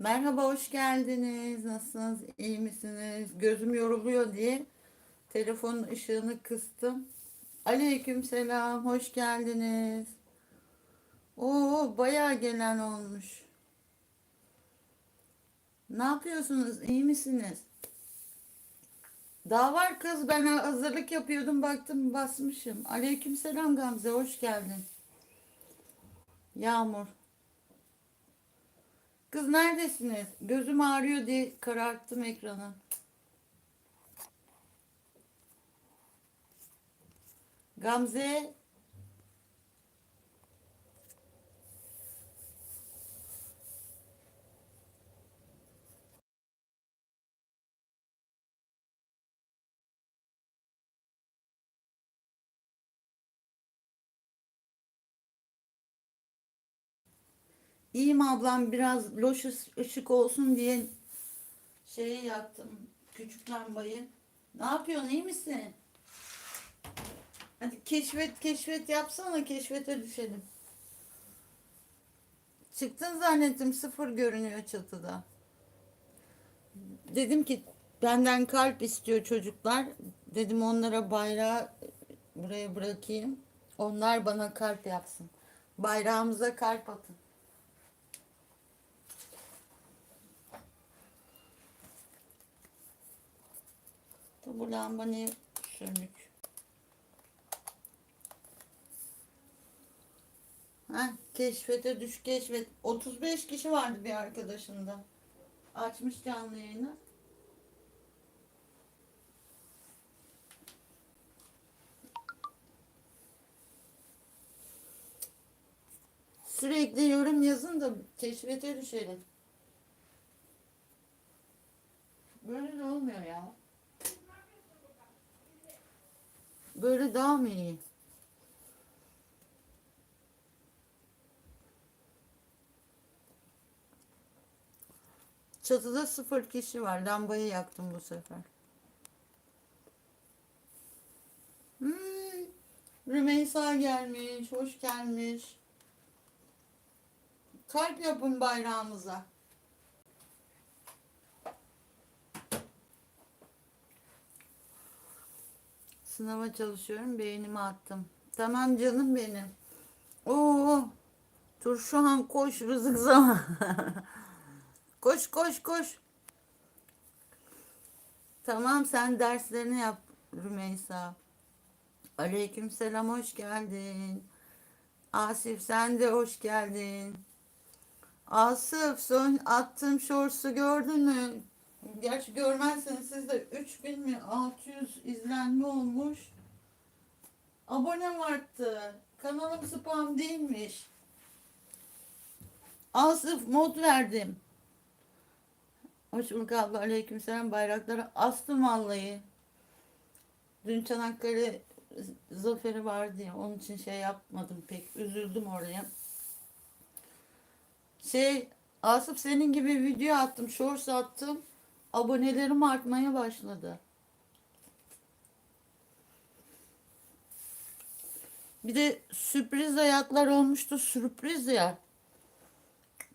Merhaba, hoş geldiniz. Nasılsınız? İyi misiniz? Gözüm yoruluyor diye telefonun ışığını kıstım. Aleyküm selam, hoş geldiniz. Oo, bayağı gelen olmuş. Ne yapıyorsunuz? İyi misiniz? Daha var kız, ben hazırlık yapıyordum, baktım basmışım. Aleyküm selam Gamze, hoş geldin. Yağmur. Kız neredesiniz? Gözüm ağrıyor diye kararttım ekranı. Gamze. İyiyim ablam biraz loş ışık olsun diye şeyi yaktım. Küçük lambayı. Ne yapıyorsun iyi misin? Hadi keşfet keşfet yapsana keşfete düşelim. Çıktın zannettim sıfır görünüyor çatıda. Dedim ki benden kalp istiyor çocuklar. Dedim onlara bayrağı buraya bırakayım. Onlar bana kalp yapsın. Bayrağımıza kalp atın. Bu lamba niye sönük? Ha, keşfete düş keşfet. 35 kişi vardı bir arkadaşında. Açmış canlı yayını. Sürekli yorum yazın da keşfete düşelim. Böyle de olmuyor ya. Böyle daha mı iyi? Çatıda sıfır kişi var. Lambayı yaktım bu sefer. Hmm, Rümeysa gelmiş. Hoş gelmiş. Kalp yapın bayrağımıza. Sınava çalışıyorum. Beğenimi attım. Tamam canım benim. Oo, Turşuhan koş rızık zaman. koş koş koş. Tamam sen derslerini yap Rümeysa. Aleyküm selam hoş geldin. Asif sen de hoş geldin. Asif son attığım shorts'u gördün mü? Gerçi görmezseniz siz de 3000 mi 600 izlenme olmuş. Abonem arttı. Kanalım spam değilmiş. Asif mod verdim. Hoş bulduk abla. Aleykümselam. Bayrakları astım vallahi. Dün Çanakkale zaferi vardı ya. Onun için şey yapmadım pek. Üzüldüm oraya. Şey Asif senin gibi video attım. Shorts attım. Abonelerim artmaya başladı. Bir de sürpriz hayatlar olmuştu. Sürpriz ya.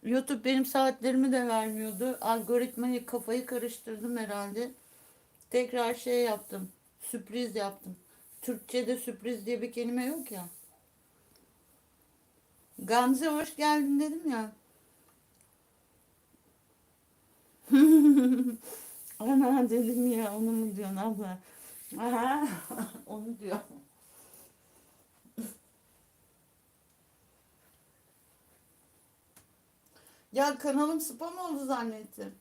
YouTube benim saatlerimi de vermiyordu. Algoritmayı kafayı karıştırdım herhalde. Tekrar şey yaptım. Sürpriz yaptım. Türkçe'de sürpriz diye bir kelime yok ya. Gamze hoş geldin dedim ya. Ana dedim ya onu mu diyorsun abla? Aha, onu diyor. Ya kanalım spam oldu zannettim.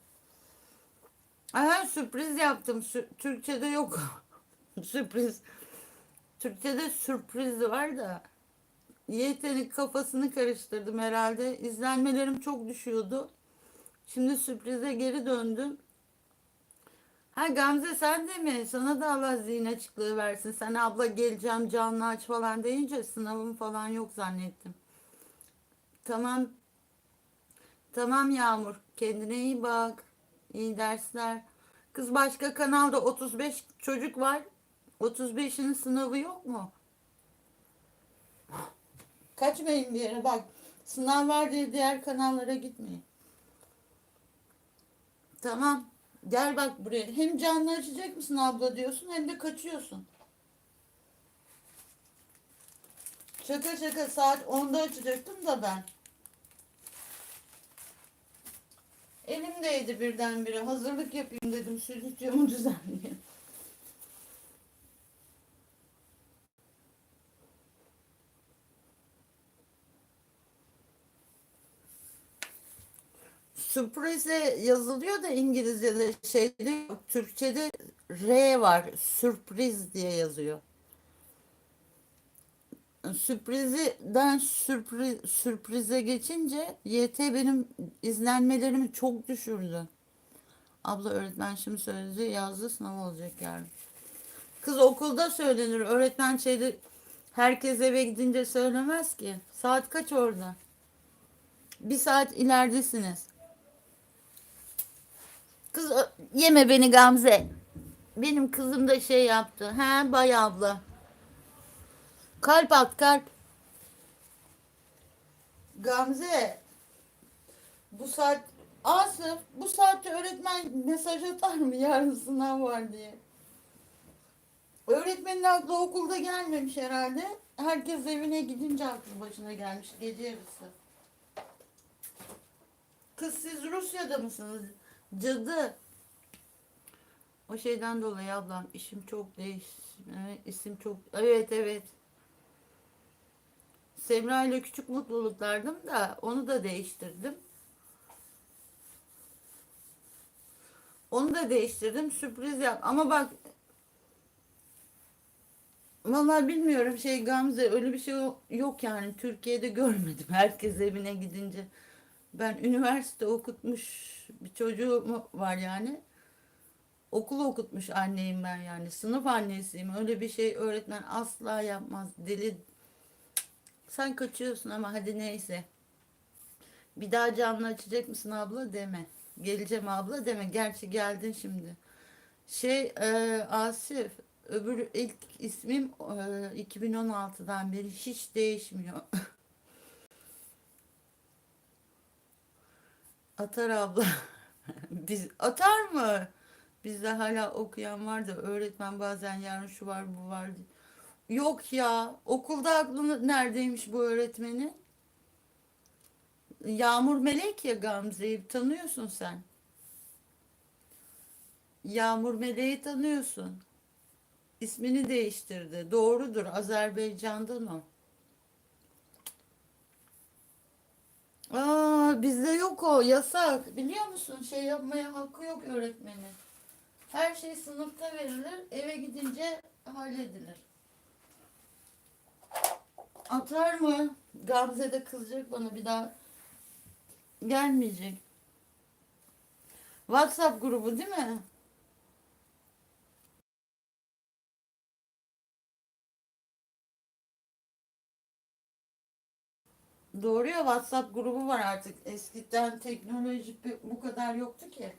Aha sürpriz yaptım. Sü- Türkçe'de yok. sürpriz. Türkçe'de sürpriz var da. YT'nin kafasını karıştırdım herhalde. İzlenmelerim çok düşüyordu. Şimdi sürprize geri döndüm. Ha Gamze sen de mi? Sana da Allah zihin açıklığı versin. Sen abla geleceğim canlı aç falan deyince sınavım falan yok zannettim. Tamam. Tamam Yağmur. Kendine iyi bak. İyi dersler. Kız başka kanalda 35 çocuk var. 35'in sınavı yok mu? Kaçmayın bir yere bak. Sınav var diye diğer kanallara gitmeyin. Tamam. Gel bak buraya. Hem canlı açacak mısın abla diyorsun hem de kaçıyorsun. Şaka şaka saat 10'da açacaktım da ben. Elimdeydi birdenbire. Hazırlık yapayım dedim. Stüdyomu düzenleyeyim. Sürprize yazılıyor da İngilizce'de şeyde. Türkçe'de R var. Sürpriz diye yazıyor. Sürprizden sürpriz, sürprize geçince YT benim izlenmelerimi çok düşürdü. Abla öğretmen şimdi söyledi yazdı sınav olacak yarın. Kız okulda söylenir. Öğretmen şeyde herkes eve gidince söylemez ki. Saat kaç orada? Bir saat ileridesiniz. Kız ö- yeme beni Gamze. Benim kızım da şey yaptı. He bay abla. Kalp at kalp. Gamze. Bu saat Asım bu saatte öğretmen mesaj atar mı yarın sınav var diye. Öğretmenin aklı okulda gelmemiş herhalde. Herkes evine gidince aklı başına gelmiş gece yarısı. Kız siz Rusya'da mısınız? Cadı. O şeyden dolayı ablam işim çok değiş. İsim çok. Evet evet. Semra ile küçük mutluluklardım da onu da değiştirdim. Onu da değiştirdim. Sürpriz yap. Ama bak Vallahi bilmiyorum şey Gamze öyle bir şey yok yani Türkiye'de görmedim herkes evine gidince. Ben üniversite okutmuş bir çocuğum var yani. Okulu okutmuş anneyim ben yani. Sınıf annesiyim. Öyle bir şey öğretmen asla yapmaz. Deli. Sen kaçıyorsun ama hadi neyse. Bir daha canlı açacak mısın abla deme. Geleceğim abla deme. Gerçi geldin şimdi. Şey e, Asif öbür ilk ismim e, 2016'dan beri hiç değişmiyor. Atar abla. Biz atar mı? Bizde hala okuyan var da öğretmen bazen yarın şu var bu var. Yok ya okulda aklını neredeymiş bu öğretmenin? Yağmur Melek ya Gamze'yi tanıyorsun sen. Yağmur Melek'i tanıyorsun. İsmini değiştirdi. Doğrudur Azerbaycan'dan o. Aa, bizde yok o yasak. Biliyor musun? Şey yapmaya hakkı yok öğretmenin. Her şey sınıfta verilir, eve gidince halledilir. Atar mı? Gamze de kızacak bana bir daha gelmeyecek. WhatsApp grubu değil mi? Doğru ya WhatsApp grubu var artık. Eskiden teknoloji bu- kadar yoktu ki.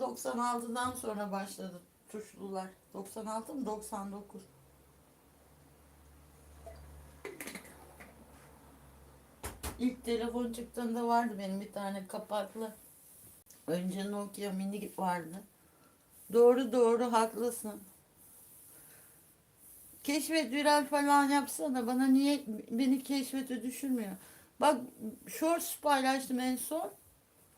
96'dan sonra başladı tuşlular. 96 mı 99? İlk telefon çıktığında vardı benim bir tane kapaklı. Önce Nokia mini vardı. Doğru doğru haklısın. Keşfet viral falan yapsana. Bana niye beni keşfete düşürmüyor? Bak shorts paylaştım en son.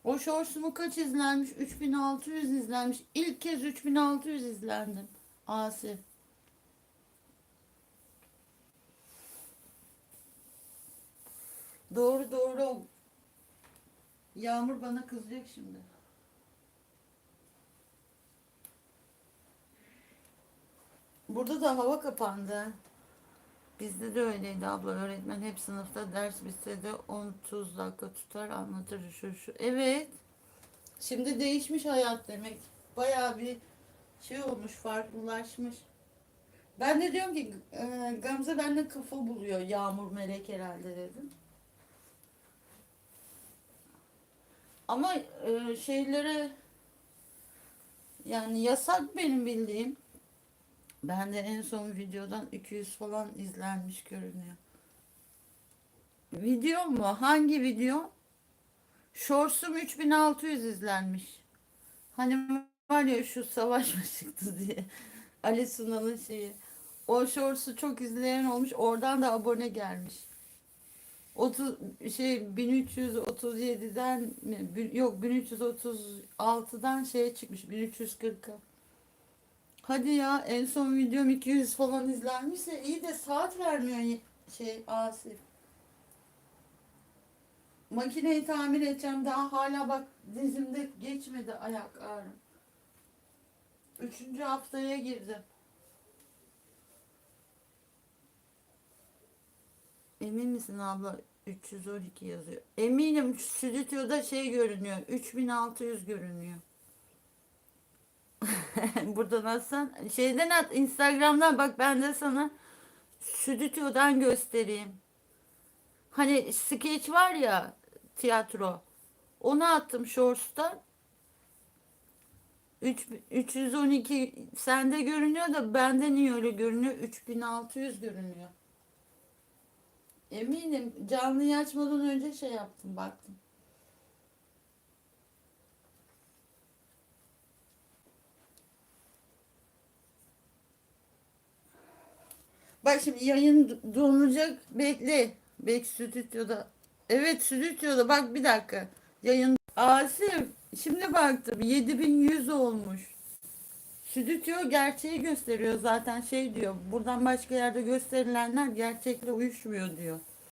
O shorts'umu kaç izlenmiş? 3600 izlenmiş. İlk kez 3600 izlendim. Asi. Doğru doğru. Yağmur bana kızacak şimdi. Burada da hava kapandı. Bizde de öyleydi abla. Öğretmen hep sınıfta ders bitse de 10-30 dakika tutar anlatır şu şu. Evet. Şimdi değişmiş hayat demek. Bayağı bir şey olmuş, farklılaşmış. Ben de diyorum ki e, Gamze benimle kafa buluyor. Yağmur melek herhalde dedim. Ama e, şeylere yani yasak benim bildiğim. Ben de en son videodan 200 falan izlenmiş görünüyor. Video mu? Hangi video? Shorts'um 3600 izlenmiş. Hani var ya şu savaş mı çıktı diye. Ali Sunal'ın şeyi. O shorts'u çok izleyen olmuş. Oradan da abone gelmiş. 30 şey 1337'den mi? Bin- Yok 1336'dan şeye çıkmış 1340'a. Hadi ya en son videom 200 falan izlenmişse iyi de saat vermiyor şey Asif. Makineyi tamir edeceğim daha hala bak dizimde geçmedi ayak ağrım. Üçüncü haftaya girdim. Emin misin abla 312 yazıyor. Eminim stüdyoda şey görünüyor. 3600 görünüyor. Buradan atsan şeyden at Instagram'dan bak ben de sana stüdyodan göstereyim. Hani skeç var ya tiyatro. Onu attım Shorts'tan. 3, 312 sende görünüyor da bende niye öyle görünüyor? 3600 görünüyor. Eminim canlıyı açmadan önce şey yaptım baktım. Bak şimdi yayın donacak bekle. Belki stüdyoda. Evet stüdyoda bak bir dakika. Yayın Asif şimdi baktım 7100 olmuş. Stüdyo gerçeği gösteriyor zaten şey diyor. Buradan başka yerde gösterilenler gerçekle uyuşmuyor diyor.